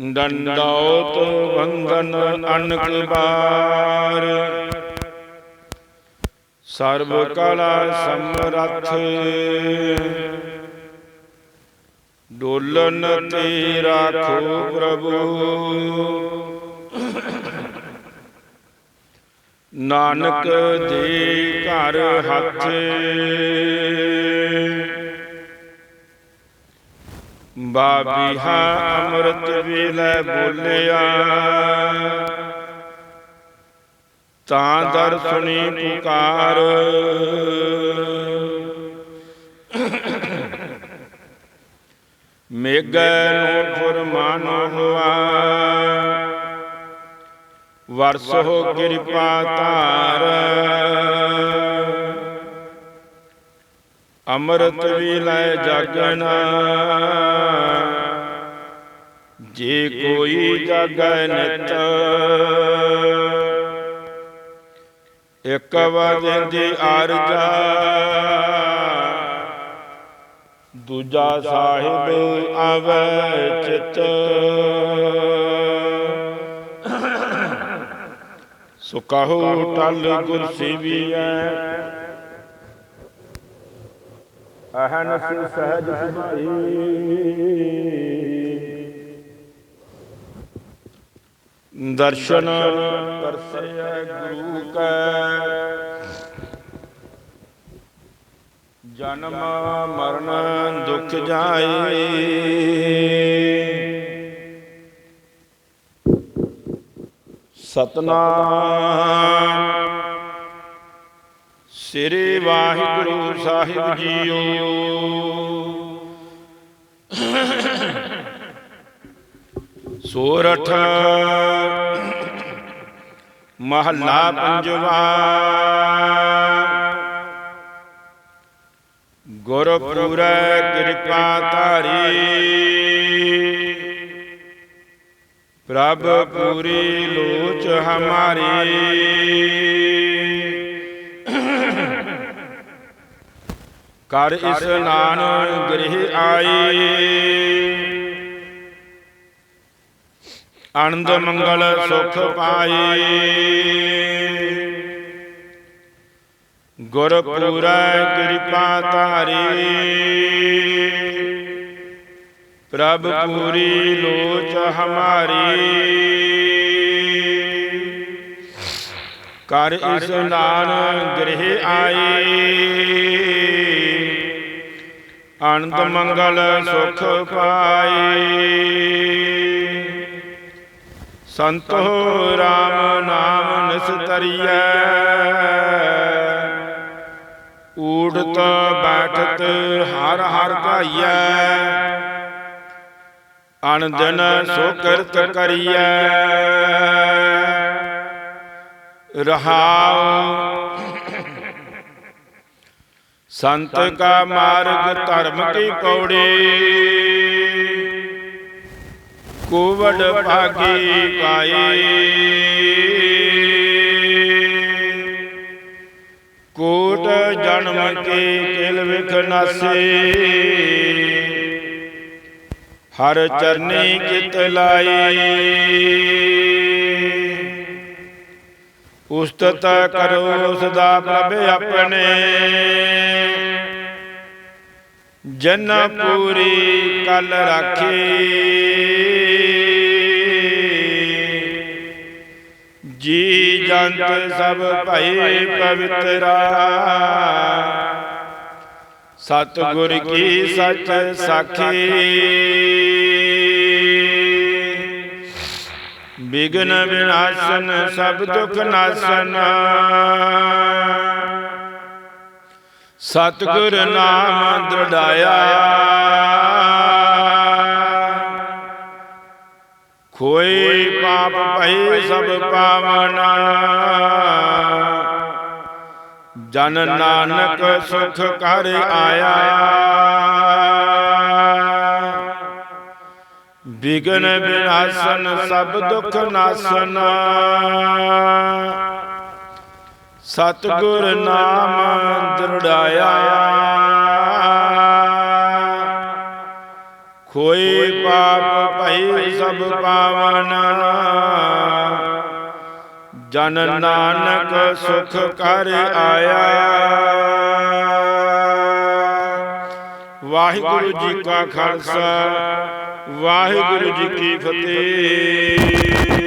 ਡੰਡੌਤ ਵੰਦਨ ਅਨਕ ਬਾਰ। ਸਰਬ ਕਲਾ ਸਮਰੱਥ। ਡੋਲਨ ਤੇ ਰਾਖੋ ਪ੍ਰਭੂ। ਨਾਨਕ ਦੇ ਘਰ ਹੱਥ। ਬਾਬੀਹਾ ਅੰਮ੍ਰਿਤ ਵੇਲੇ ਬੋਲਿਆ। ਤਾਂ ਦਰ ਸੁਣੀ ਪੁਕਾਰ। ਮੇਗੈ ਨੂੰ ਫਰਮਾਨ ਹੋਆ। ਵਰਸੋ ਕਿਰਪਾ ਧਾਰ। ਅੰਮ੍ਰਿਤ ਵਿਲੈ ਜਾਗਣਾ। ਜੇ ਕੋਈ ਜਾਗੈ ਨਿਤ। ਇੱਕ ਵਜੇ ਆਰਜਾ। ਦੂਜਾ ਸਾਹਿਬ ਆਵੇ ਚਿਤ। ਸੋ ਕਹੋ ਟਲ ਗੁਰ ਸੇਵੀਐ। ਅਹਨਸ ਸਹਿਜ ਸੁਭਾਈ। ਦਰਸ਼ਨ ਕਰਸੈ ਗੁਰੂ ਕੈ। ਜਨਮ ਮਰਨ ਦੁਖ ਜਾਏ। ਸਤਨਾਮ। ਸ੍ਰੀ ਵਾਹਿਗੁਰੂ ਸਾਹਿਬ ਜੀਓ। ਸੋਰਠ ਮਹੱਲਾ ਪੰਜਵਾ। ਗੁਰ ਪੂਰੈ ਕਿਰਪਾ ਧਾਰੀ। ਪ੍ਰਭ ਪੂਰੀ ਲੋਚ ਹਮਾਰੀ। ਕਰ ਇਸਨਾਨ ਗ੍ਰਹਿ ਆਈ। ਆਨੰਦ ਮੰਗਲ ਸੁਖ ਪਾਈ। ਗੁਰ ਪੂਰੈ ਕਿਰਪਾ ਧਾਰੀ। ਪ੍ਰਭ ਪੂਰੀ ਲੋਚ ਹਮਾਰੀ। ਕਰ ਇਸਨਾਨ ਗ੍ਰਹਿ ਆਈ। ਆਨੰਦ ਮੰਗਲ ਸੁਖ ਪਾਈ। ਸੰਤੋ ਰਾਮ ਨਾਮ ਨਿਸਤਰੀਐ ਊੜਤ ਬੈਠਤ ਹਰ ਹਰ ਧਾਈਐ ਅਨੰਦਨ ਸੋ ਕਰਤ ਕਰੀਐ। ਰਹਾਉ ਸੰਤ ਕਾ ਮਾਰਗ ਧਰਮ ਕੀ ਪੌੜੀ ਕੋਵਡ ਭਾਗੀ ਪਾਈ। ਕੋਟ ਜਨਮ ਕੇ ਕਿਲ ਵਿਖ ਨਾਸੇ। ਹਰ ਚਰਨੀ ਕਿਤ ਲਾਈ। ਉਸਤਤ ਕਰੋ ਸਦਾ ਪ੍ਰਭ ਆਪਣੇ। ਜਨ ਪੂਰੀ ਕਲ ਰਾਖੀ। ਜੀ ਜੰਤ ਸਭ ਭਈ ਪਵਿੱਤਰਾ। ਸਤ ਗੁਰ ਕੀ ਸਚ ਸਾਖੀ। ਬਿਗਨ ਵਿਨਾਸ਼ਨ ਸਭ ਦੁਖ ਨਾਸਨ। ਸਤਿਗੁਰ ਨਾਮ ਦ੍ਰਿੜਾਇਆ। ਕੋਈ ਪਾਪ ਭਈ ਸਭ ਪਾਵਨਾ। ਜਨ ਨਾਨਕ ਸੁਖ ਕਰ ਆਇਆ। ਬਿਗਨ ਵਿਨਾਸ਼ਨ ਸਭ ਦੁਖ ਨਾਸਨ। ਸਤਿਗੁਰ ਨਾਮ ਦ੍ਰਿੜਾਇਆ। ਹੋਏ ਪਾਪ ਭਈ ਸਭ ਪਾਵਨ। ਜਨ ਨਾਨਕ ਸੁਖ ਕਰ ਆਇਆ। ਵਾਹਿਗੁਰੂ ਜੀ ਕਾ ਖਾਲਸਾ, ਵਾਹਿਗੁਰੂ ਜੀ ਕੀ ਫਤਿਹ।